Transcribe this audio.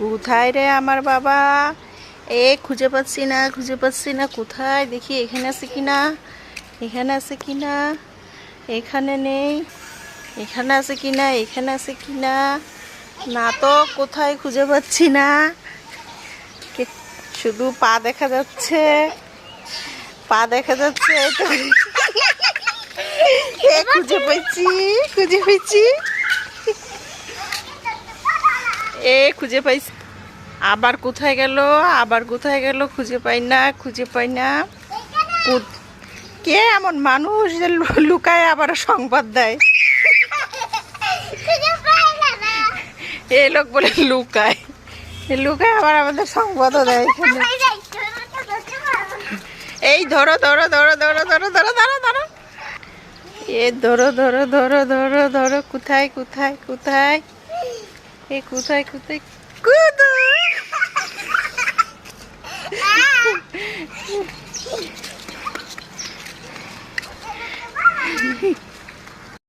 কোথায় রে আমার বাবা? এ, খুঁজে পাচ্ছি না, খুঁজে পাচ্ছি না, কোথায়? দেখি এখানে আছে কি না এখানে আছে কি না এখানে নেই। এখানে আছে কি না এখানে আছে কি না না তো, কোথায় খুঁজে পাচ্ছি না? শুধু পা দেখা যাচ্ছে। পা দেখা যাচ্ছে। খুঁজে পাইছি খুঁজে পাইছি এ খুঁজে পাইছি আবার কোথায় গেল আবার কোথায় গেল খুঁজে পাই না খুঁজে পাই না কে এমন মানুষ যে লুকায় আবার সংবাদ দেয় এ লোক বলে লুকায় লুকায় আবার আমাদের সংবাদও দেয় এখানে এই ধরো ধরো ধরো ধরো ধরো ধরো ধরো ধরো এ ধরো ধরো ধরো ধরো ধরো কোথায় কোথায় কোথায় এ কোথায় কোথায় কুদু